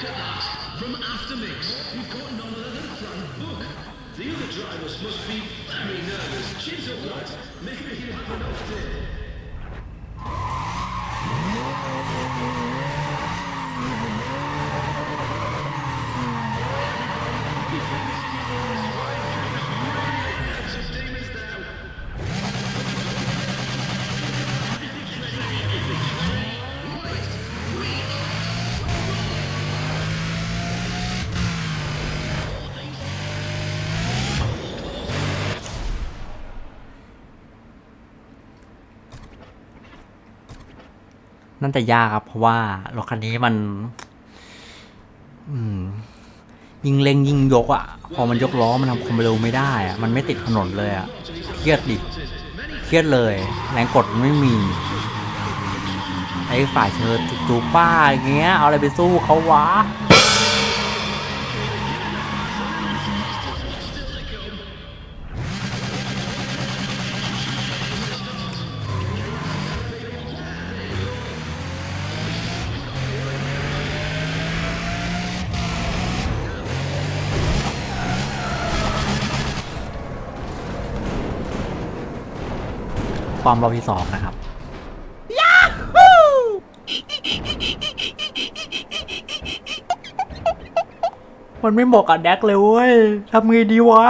from Aftermix. We've got none other than Frank Book. The other drivers must be very nervous. Cheers up, lads. It you have enough day. นั่นจะยากครับ เพราะว่ารถคันนี้มัน อืม ยิงเล็งยิงยกอะ่ะ พอมันยกล้อมันทำความเร็วไม่ได้อะมันไม่ติดถนนเลยอะ่ะ เครียดดิ เครียดเลย แรงกดมันไม่มี ไอ้ฝ่ายเชิดจูป้าอย่างเงี้ย เอาอะไรไปสู้เขาวะ ฟอร์มรอบที่สองนะครับมันไม่เหมาะกับแดกเลยเว้ยทำไงดีวะ